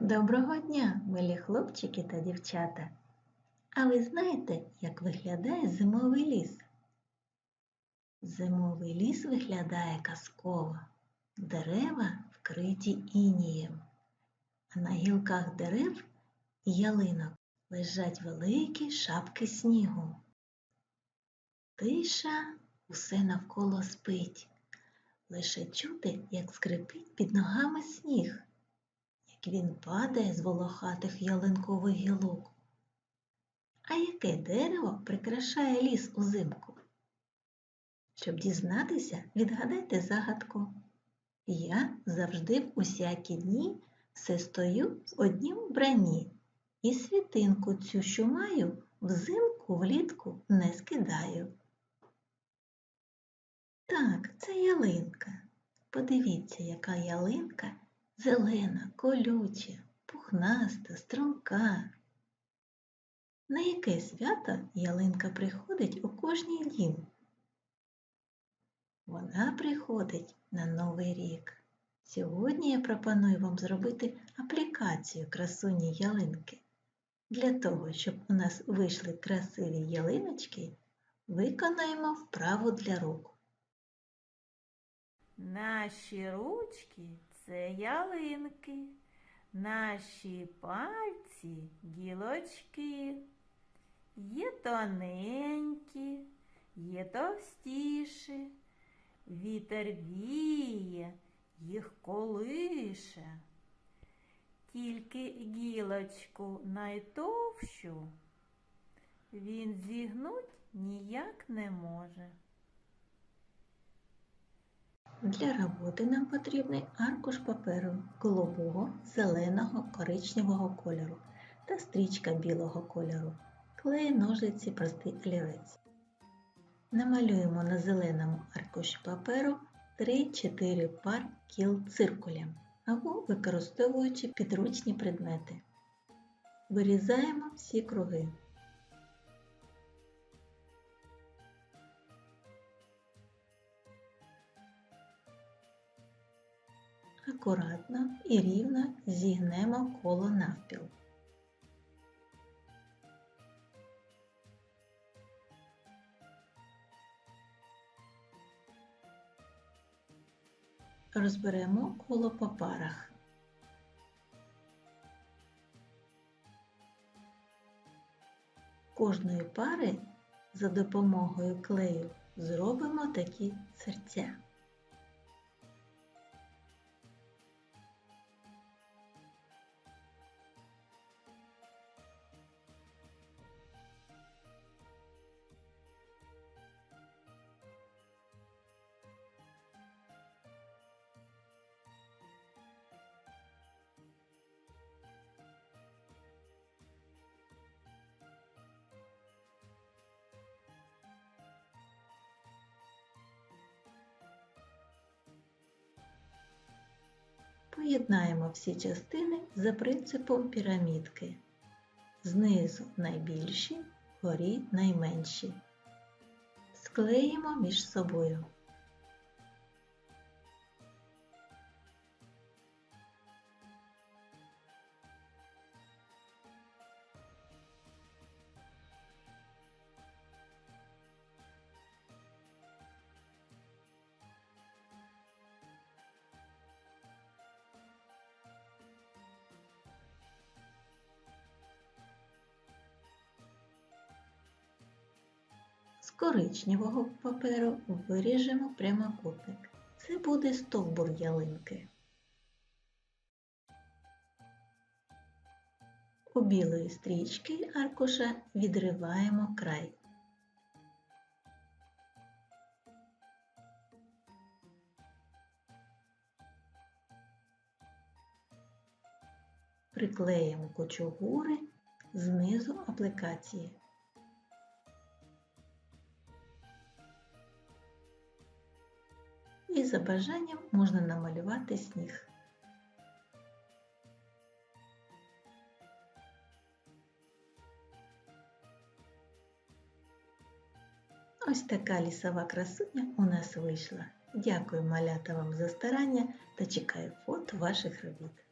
Доброго дня, милі хлопчики та дівчата. А ви знаєте, як виглядає зимовий ліс? Зимовий ліс виглядає казково. Дерева вкриті інієм, а на гілках дерев і ялинок лежать великі шапки снігу. Тиша усе навколо спить. Лише чути, як скрипить під ногами сніг він падає з волохатих ялинкових гілок. А яке дерево прикрашає ліс узимку? Щоб дізнатися, відгадайте загадку. Я завжди в усякі дні все стою в однім вбранні, і світинку цю, що маю, взимку влітку не скидаю. Так, це ялинка. Подивіться, яка ялинка зелена, колюча, пухнаста, струнка. На яке свято ялинка приходить у кожній дім? Вона приходить на Новий рік. Сьогодні я пропоную вам зробити аплікацію красуні ялинки. Для того, щоб у нас вийшли красиві ялиночки, виконаємо вправу для рук. Наші ручки це ялинки, наші пальці гілочки. Є тоненькі, є товстіші, вітер віє, їх колише. Тільки гілочку найтовщу він зігнуть ніяк не може. Для роботи нам потрібний аркуш паперу голубого, зеленого, коричневого кольору та стрічка білого кольору, клей, ножиці, простий олівець. Намалюємо на зеленому аркуші паперу 3-4 пар кіл циркулем або використовуючи підручні предмети. Вирізаємо всі круги. Акуратно і рівно зігнемо коло навпіл. Розберемо коло по парах. Кожної пари за допомогою клею зробимо такі серця. Поєднаємо всі частини за принципом пірамідки. Знизу найбільші, горі найменші. Склеїмо між собою. Коричневого паперу виріжемо прямокутник. Це буде стовбур ялинки. У білої стрічки аркуша відриваємо край. Приклеїмо кучугури знизу аплікації. і за бажанням можна намалювати сніг. Ось така лісова красуня у нас вийшла. Дякую малята вам за старання та чекаю фото ваших робіт.